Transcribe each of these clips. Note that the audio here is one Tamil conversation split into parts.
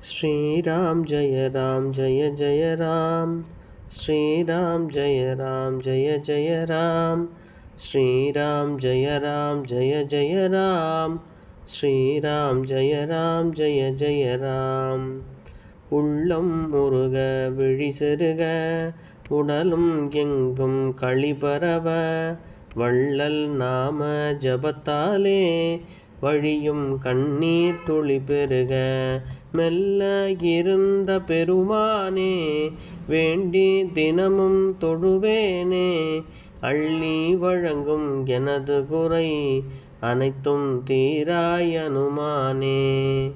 ஸ்ரீராம் ஜெய ராம் ஜெய ஜெய ராம். ஸ்ரீராம் ஜெய ராம் ஜெய ஜெய ராம். ஸ்ரீராம் ஜெய ராம் ஜெய ஜெய ராம். ஸ்ரீராம் ஜெய ராம் ஜெய ஜெய ராம். உள்ளம் முருக விழி செருக. உடலும் எங்கும் களி பரவ. வள்ளல் நாம ஜபத்தாலே வழியும் கண்ணீர் துளி பெருக. மெல்ல இருந்த பெருமானே வேண்டி தினமும் தொழுவேனே. அள்ளி வழங்கும் எனது குறை அனைத்தும் தீராய் அனுமானே.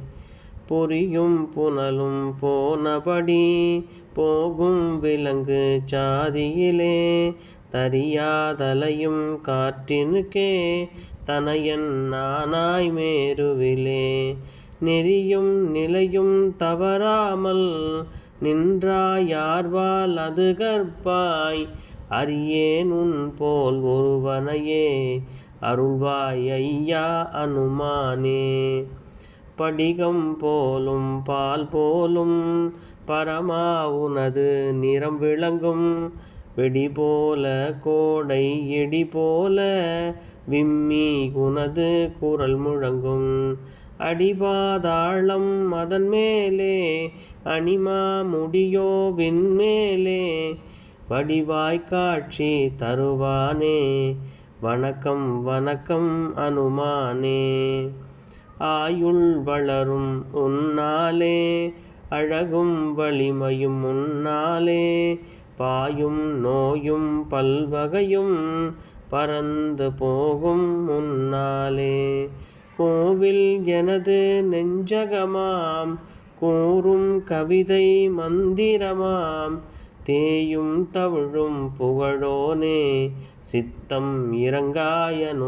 பொரியும் புனலும் போனபடி போகும் விலங்கு சாதியிலே தரியாதலையும் காற்றினுக்கே தனையன் நானாய் மேருவிலே. நெறியும் நிலையும் தவறாமல் நின்றாயார்வால் அது கற்பாய்? அறியேன் உன் போல் ஒருவனையே அருள்வாய் ஐயா அனுமானே. படிகம் போலும் பால் போலும் பரமா உனது நிறம் விளங்கும். வெடி போல கோடை எடி போல விம்மி உனது குரல் முழங்கும். அடிபாதாளம் அதன் மேலே அனிமா முடியோ விண்மேலே வடிவாய் காட்சி தருவானே வணக்கம் வணக்கம் அனுமானே. ஆயுள் வளரும் உன்னாலே அழகும் வலிமையும் உன்னாலே. பாயும் நோயும் பல்வகையும் பறந்து போகும் முன்னாலே. கோவில் எனது நெஞ்சகமாம் கூறும் கவிதை மந்திரமாம். தேயும் தவிழும் புகழோனே சித்தம் இறங்காயனுமானே.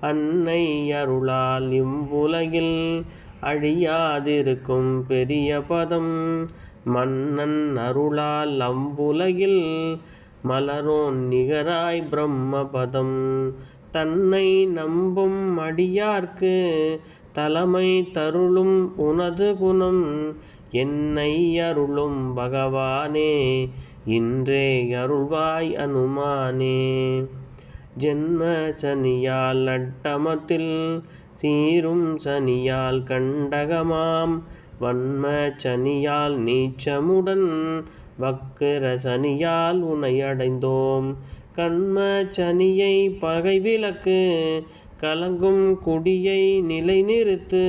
அன்னை அருளால் இவ்வுலகில் அழியாதிருக்கும் பெரிய பதம் மன்னன் அருளால் அவ்வுலகில் மலரோன் நிகராய் பிரம்மபதம். தன்னை நம்பும் அடியார்க்கு தலைமை தருளும் உனது குணம். என்னை அருளும் பகவானே இன்றே அருள்வாய் அனுமானே. ஜென்ம சனியால் நட்டமத்தில் சீரும் சனியால் கண்டகமாம். வன்ம சனியால் நீச்சமுடன் வக்கர சனியால் உனையடைந்தோம். கண்ம சனியை பகை விளக்கு கலங்கும் குடியை நிலைநிறுத்து